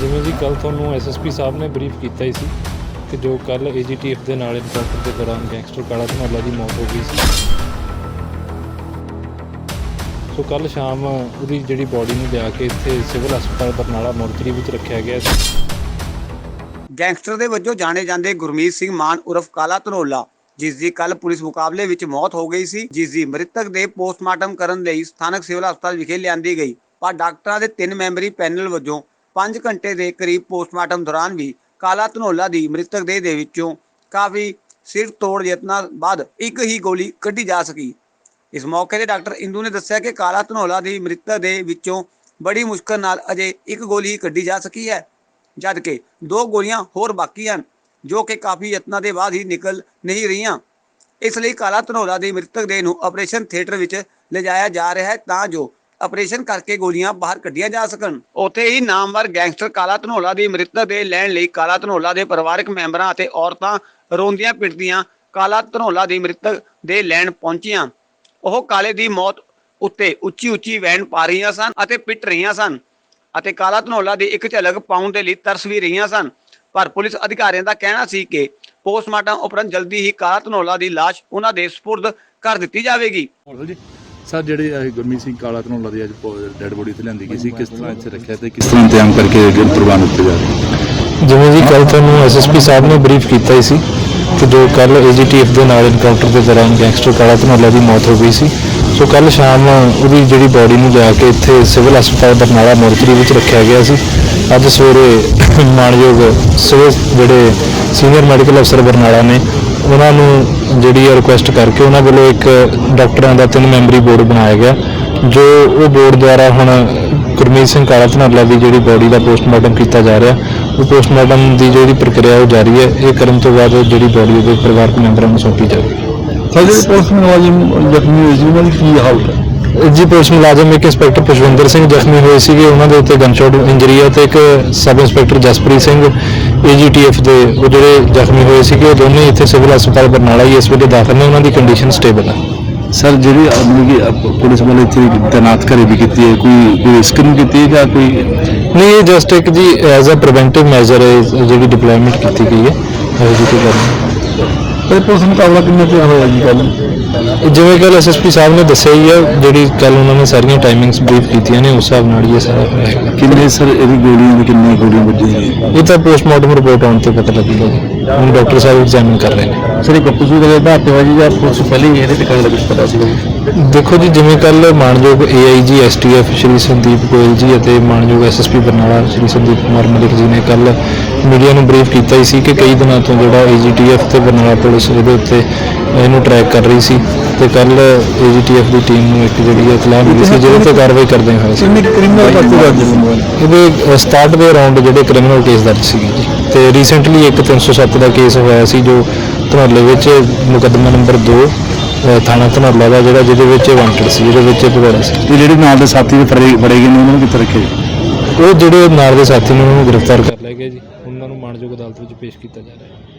ਜਿਵੇਂ ਜੀ ਕੱਲ ਤੁਹਾਨੂੰ ਐਸਐਸਪੀ ਸਾਹਿਬ ਨੇ ਬਰੀਫ ਕੀਤਾ ਹੀ ਸੀ ਕਿ ਜੋ ਕੱਲ ਏਜੀਟੀਐਫ ਦੇ ਨਾਲ ਇਨਕਾਊਂਟਰ ਦੇ ਦੌਰਾਨ ਗੈਂਗਸਟਰ ਕਾਲਾ ਧਨੌਲਾ ਦੀ ਮੌਤ ਹੋ ਗਈ ਸੀ। ਸੋ ਕੱਲ ਸ਼ਾਮ ਉਹਦੀ ਜਿਹੜੀ ਬਾਡੀ ਨੂੰ ਲਿਆ ਕੇ ਇੱਥੇ ਸਿਵਲ ਹਸਪਤਾਲ ਬਰਨਾਲਾ ਮੋਰਚਰੀ ਵਿੱਚ ਰੱਖਿਆ ਗਿਆ ਸੀ। ਗੈਂਗਸਟਰ ਦੇ ਵਜੋਂ ਜਾਣੇ ਜਾਂਦੇ ਗੁਰਮੀਤ ਸਿੰਘ ਮਾਨ ਉਰਫ ਕਾਲਾ ਧਨੋਲਾ, ਜਿਸ ਦੀ ਕੱਲ ਪੁਲਿਸ ਮੁਕਾਬਲੇ ਵਿੱਚ ਮੌਤ ਹੋ ਗਈ ਸੀ, ਜਿਸ ਦੀ ਮ੍ਰਿਤਕ ਦੇ ਪੋਸਟਮਾਰਟਮ ਕਰਨ ਲਈ ਸਥਾਨਕ ਸਿਵਲ ਹਸਪਤਾਲ ਵਿਖੇ ਲਿਆਂਦੀ ਗਈ। ਪਰ ਡਾਕਟਰਾਂ ਦੇ ਤਿੰਨ ਮੈਂਬਰੀ ਪੈਨਲ ਵਜੋਂ 5 ਘੰਟੇ ਦੇ ਕਰੀਬ ਪੋਸਟਮਾਰਟਮ ਦੌਰਾਨ ਵੀ ਕਾਲਾ ਧਨੋਲਾ ਦੀ ਮ੍ਰਿਤਕ ਦੇਹ ਦੇ ਵਿੱਚੋਂ ਕਾਫੀ ਸਿਰ ਤੋੜ ਯਤਨਾਂ ਬਾਅਦ ਇੱਕ ਹੀ ਗੋਲੀ ਕੱਢੀ ਜਾ ਸਕੀ। ਇਸ ਮੌਕੇ ਤੇ ਡਾਕਟਰ ਇੰਦੂ ਨੇ ਦੱਸਿਆ ਕਿ ਕਾਲਾ ਧਨੋਲਾ ਦੀ ਮ੍ਰਿਤਕ ਦੇ ਵਿੱਚੋਂ ਬੜੀ ਮੁਸ਼ਕਲ ਨਾਲ ਅਜੇ ਇੱਕ ਗੋਲੀ ਹੀ ਕੱਢੀ ਜਾ ਸਕੀ ਹੈ ਜਦ ਕਿ ਦੋ ਗੋਲੀਆਂ ਹੋਰ ਬਾਕੀ ਹਨ, ਜੋ ਕਿ ਕਾਫੀ ਯਤਨਾਂ ਦੇ ਬਾਅਦ ਹੀ ਨਿਕਲ ਨਹੀਂ ਰਹੀਆਂ। ਇਸ ਲਈ ਕਾਲਾ ਧਨੋਲਾ ਦੀ ਮ੍ਰਿਤਕ ਦੇਹ ਨੂੰ ਆਪਰੇਸ਼ਨ ਥੀਏਟਰ ਵਿੱਚ ਲਿਜਾਇਆ ਜਾ ਰਿਹਾ ਹੈ ਤਾਂ ਜੋ ਆਪਰੇਸ਼ਨ ਕਰਕੇ ਗੋਲੀਆਂ ਬਾਹਰ ਕੱਢੀਆਂ ਜਾ ਸਕਣ। ਉੱਥੇ ਹੀ ਨਾਮਵਰ ਗੈਂਗਸਟਰ ਕਾਲਾ ਧਨੋਲਾ ਦੀ ਮ੍ਰਿਤਕ ਦੇਹ ਲੈਣ ਲਈ ਕਾਲਾ ਧਨੋਲਾ ਦੇ ਪਰਿਵਾਰਕ ਮੈਂਬਰਾਂ ਅਤੇ ਔਰਤਾਂ ਰੋਂਦੀਆਂ ਪਿੱਟਦੀਆਂ ਕਾਲਾ ਧਨੋਲਾ ਦੀ ਮ੍ਰਿਤਕ ਦੇਹ ਲੈਣ ਪਹੁੰਚੀਆਂ। ਉਹ ਕਾਲੇ ਦੀ ਮੌਤ ਉੱਤੇ ਉੱਚੀ ਉੱਚੀ ਵੈਣ ਪਾ ਰਹੀਆਂ ਸਨ ਅਤੇ ਪਿੱਟ ਰਹੀਆਂ ਸਨ ਅਤੇ ਕਾਲਾ ਧਨੋਲਾ ਦੀ ਇੱਕ ਝਲਕ ਪਾਉਣ ਦੇ ਲਈ ਤਰਸ ਵੀ ਰਹੀਆਂ ਸਨ। ਪਰ ਪੁਲਿਸ ਅਧਿਕਾਰੀਆਂ ਦਾ ਕਹਿਣਾ ਸੀ ਕਿ ਪੋਸਟਮਾਰਟਮ ਉਪਰੰਤ ਜਲਦੀ ਹੀ ਕਾਲਾ ਧਨੋਲਾ ਦੀ ਲਾਸ਼ ਉਹਨਾਂ ਦੇ ਸਪੁਰਦ ਕਰ ਦਿੱਤੀ ਜਾਵੇਗੀ। ਸਰ ਜਿਹੜੇ ਇਹ ਗੁਰਮੀਤ ਸਿੰਘ ਕਾਲਾ ਧਨੋਲਾ ਦੀ ਅੱਜ ਡੈਡ ਬੋਡੀ ਤੇ ਲਿਆਂਦੀ ਗਈ ਸੀ ਕਿਸ ਤਰ੍ਹਾਂ ਇੱਥੇ ਰੱਖਿਆ ਤੇ ਕਿਸ ਤਰ੍ਹਾਂ ਇੰਤਜ਼ਾਮ ਕਰਕੇ ਪ੍ਰਬੰਧ ਦਿੱਤੇ ਜਾ ਰਹੇ ਜਿਵੇਂ ਜੀ ਕੱਲ ਤੁਹਾਨੂੰ ਐਸਐਸਪੀ ਸਾਹਿਬ ਨੇ ਬਰੀਫ ਕੀਤਾ ਹੀ ਸੀ ਕਿ ਜੋ ਕੱਲ ਏਜੀਟੀਐਫ ਦੇ ਨਾਲ ਇਨਕਾਊਂਟਰ ਦੇ ਦੌਰਾਨ ਗੈਂਗਸਟਰ ਕਾਲਾ ਧਨੌਲਾ ਦੀ ਮੌਤ ਹੋ ਗਈ ਸੀ। ਸੋ ਕੱਲ ਸ਼ਾਮ ਉਹਦੀ ਜਿਹੜੀ ਬਾਡੀ ਨੂੰ ਲਿਆ ਕੇ ਇੱਥੇ ਸਿਵਲ ਹਸਪਤਾਲ ਬਰਨਾਲਾ ਮੋਰਚਰੀ ਵਿੱਚ ਰੱਖਿਆ ਗਿਆ ਸੀ। ਅੱਜ ਸਵੇਰੇ ਮਾਨਯੋਗ ਸਿਵਲ ਜਿਹੜੇ ਸੀਨੀਅਰ ਮੈਡੀਕਲ ਅਫਸਰ ਬਰਨਾਲਾ ਨੇ ਉਹਨਾਂ ਨੂੰ ਜਿਹੜੀ ਰਿਕੁਐਸਟ ਕਰਕੇ ਉਹਨਾਂ ਵੱਲੋਂ ਇੱਕ ਡਾਕਟਰਾਂ ਦਾ ਤਿੰਨ ਮੈਂਬਰੀ ਬੋਰਡ ਬਣਾਇਆ ਗਿਆ ਜੋ ਉਹ ਬੋਰਡ ਦੁਆਰਾ ਹੁਣ ਗੁਰਮੀਤ ਸਿੰਘ ਕਾਲਾ ਧਨੌਲਾ ਦੀ ਜਿਹੜੀ ਬਾਡੀ ਦਾ ਪੋਸਟਮਾਰਟਮ ਕੀਤਾ ਜਾ ਰਿਹਾ ਉਹ ਪੋਸਟਮਾਰਟਮ ਦੀ ਜਿਹੜੀ ਪ੍ਰਕਿਰਿਆ ਉਹ ਜਾਰੀ ਹੈ ਇਹ ਕਰਨ ਤੋਂ ਬਾਅਦ ਜਿਹੜੀ ਬਾਡੀ ਉਹਦੇ ਪਰਿਵਾਰਕ ਮੈਂਬਰਾਂ ਨੂੰ ਸੌਂਪੀ ਜਾਵੇਗੀ ਸਰ ਜਿਹੜੇ ਪੁਲਿਸ ਮੁਲਾਜ਼ਮ ਜ਼ਖਮੀ ਹੋਏ ਸੀ ਉਹਨਾਂ ਦੀ ਕੀ ਹਾਲਤ ਹੈ? ਜੀ ਪੁਲਿਸ ਮੁਲਾਜ਼ਮ ਇੱਕ ਇੰਸਪੈਕਟਰ ਪੁਸ਼ਵਿੰਦਰ ਸਿੰਘ ਜ਼ਖਮੀ ਹੋਏ ਸੀਗੇ ਉਹਨਾਂ ਦੇ ਉੱਤੇ ਗਨਸ਼ਾਟ ਇੰਜਰੀ ਹੈ ਤੇ ਇੱਕ sub inspector Jaspreet Singh AGTF ਦੇ ਉਹ ਜਿਹੜੇ ਜ਼ਖਮੀ ਹੋਏ ਸੀਗੇ ਉਹ ਦੋਨੇ ਇੱਥੇ ਸਿਵਲ ਹਸਪਤਾਲ ਬਰਨਾਲਾ ਹੀ ਇਸ ਵੇਲੇ ਦਾਖਲ ਨੇ ਉਹਨਾਂ ਦੀ ਕੰਡੀਸ਼ਨ ਸਟੇਬਲ ਹੈ। ਸਰ ਜਿਹੜੀ ਅਪ- ਪੁਲਿਸ ਵਾਲੇ ਇੱਥੇ ਤੈਨਾਤ ਘਰੇ ਵੀ ਕੀਤੀ ਹੈ ਕੋਈ ਕੋਈ ਰਿਸਕ ਨਹੀਂ ਕੀਤੀ ਹੈ ਜਾਂ ਕੋਈ ਨਹੀਂ ਇਹ ਜਸਟ ਇੱਕ ਜੀ ਐਜ਼ ਅ ਪ੍ਰੀਵੈਂਟਿਵ ਮੈਜਰ ਜਿਹੜੀ ਡਿਪਲੋਇਮੈਂਟ ਕੀਤੀ ਗਈ ਹੈ ਜਿਹੀ ਕੋਈ ਗੱਲ ਤੇ ਪੁਲਿਸ ਮੁਕਾਬਲਾ ਕਿੰਨੇ ਤੇ ਹੋਇਆ ਜੀ ਕੱਲ ਜਿਵੇਂ ਕੱਲ ਐਸਐਸਪੀ ਸਾਹਿਬ ਨੇ ਦੱਸਿਆ ਹੀ ਹੈ ਜਿਹੜੀ ਕੱਲ ਉਹਨਾਂ ਨੇ ਸਾਰੀਆਂ ਟਾਈਮਿੰਗਸ ਬਰੀਫ ਕੀਤੀਆਂ ਨੇ ਉਸ ਹਿਸਾਬ ਨਾਲ ਹੀ ਇਹ ਸਾਰਾ ਹੋਇਆ ਕਿੰਨੇ ਸਰ ਇਹਦੀ ਗੋਲੀਆਂ ਦੀ ਕਿੰਨੀਆਂ ਗੋਲੀਆਂ ਵੱਜੀਆਂ ਜੀ ਇਹ ਤਾਂ ਪੋਸਟਮਾਰਟਮ ਰਿਪੋਰਟ ਆਉਣ ਤੇ ਪਤਾ ਲੱਗੇਗਾ ਜੀ। ਹੁਣ ਡਾਕਟਰ ਸਾਹਿਬ ਐਗਜ਼ਾਮਿਨ ਕਰ ਰਹੇ ਨੇ। ਸਰ ਇਹ ਗੱਪੂ ਸੂ ਦੇ ਆਧਾਰ ਤੇ ਵਾਜੀ ਜਾਂ ਪੁਲਿਸ ਪਹਿਲੇ ਹੀ ਇਹਦੇ ਟਿਕਾਣੇ ਦਾ ਕੁਝ ਪਤਾ ਸੀਗਾ ਜੀ? ਦੇਖੋ ਜੀ ਜਿਵੇਂ ਕੱਲ ਮਾਨਯੋਗ ਏਆਈਜੀ ਐਸਟੀਐਫ ਸ਼੍ਰੀ ਸੰਦੀਪ ਗੋਇਲ ਜੀ ਅਤੇ ਮਾਨਯੋਗ ਐਸਐਸਪੀ ਬਰਨਾਲਾ ਸ਼੍ਰੀ ਸੰਦੀਪ ਕੁਮਾਰ ਮਲਿਕ ਜੀ ਨੇ ਕੱਲ ਮੀਡੀਆ ਨੂੰ ਬਰੀਫ ਕੀਤਾ ਹੀ ਸੀ ਕਿ ਕਈ ਦਿਨਾਂ ਤੋਂ ਜਿਹੜਾ ਏਜੀਟੀਐਫ ਤੇ ਬਰਨਾਲਾ ਪੁਲਿਸ ਇਹਦੇ ਉੱਤੇ ਇਹਨੂੰ ਟਰੈਕ ਕਰ ਰਹੀ ਸੀ ਤੇ ਕੱਲ ਏਜੀਟੀਐਫ ਦੀ ਟੀਮ ਨੂੰ ਇੱਕ ਜਿਹੜੀ ਹੈ ਇਤਲਾਹ ਮਿਲੀ ਸੀ ਜਿਹਦੇ ਤੇ ਕਾਰਵਾਈ ਕਰਦੇ ਹੋਏ ਸੀ। ਕਿੰਨੇ ਕ੍ਰਿਮੀਨਲ ਪਰਚੇ ਦਰਜ ਇਹਦੇ 67 ਦੇ ਅਰਾਊਂਡ ਜਿਹੜੇ ਕ੍ਰਿਮੀਨਲ ਕੇਸ ਦਰਜ ਸੀਗੇ ਜੀ। ਤੇ ਰੀਸੈਂਟਲੀ ਇੱਕ 307 ਦਾ ਕੇਸ ਹੋਇਆ ਸੀ ਜੋ ਧਨੌਲੇ ਵਿੱਚ ਮੁਕੱਦਮਾ ਨੰਬਰ 2 ਥਾਣਾ ਧਨੌਲਾ ਦਾ ਜਿਹੜਾ ਜਿਹਦੇ ਵਿੱਚ ਵਾਂਟਡ ਸੀ ਜਿਹਦੇ ਵਿੱਚ ਇਹ ਭਗੌੜਾ ਸੀ। ਤੇ ਜਿਹੜੇ ਨਾਲ ਦੇ ਸਾਥੀ ਦੇ ਫੜੇ ਫੜੇ ਗਏ ਨੇ ਉਹਨਾਂ ਨੂੰ ਕਿੱਥੇ ਰੱਖਿਆ ਜੀ? ਉਹ ਜਿਹੜੇ ਨਾਲ ਦੇ ਸਾਥੀ ਨੇ ਉਹਨਾਂ ਨੂੰ ਗ੍ਰਿਫਤਾਰ ਕਰ ਲਿਆ ਗਿਆ ਜੀ। ਉਹਨਾਂ ਨੂੰ ਮਾਣਯੋਗ ਅਦਾਲਤ ਵਿੱਚ ਪੇਸ਼ ਕੀਤਾ ਜਾ ਰਿਹਾ ਹੈ।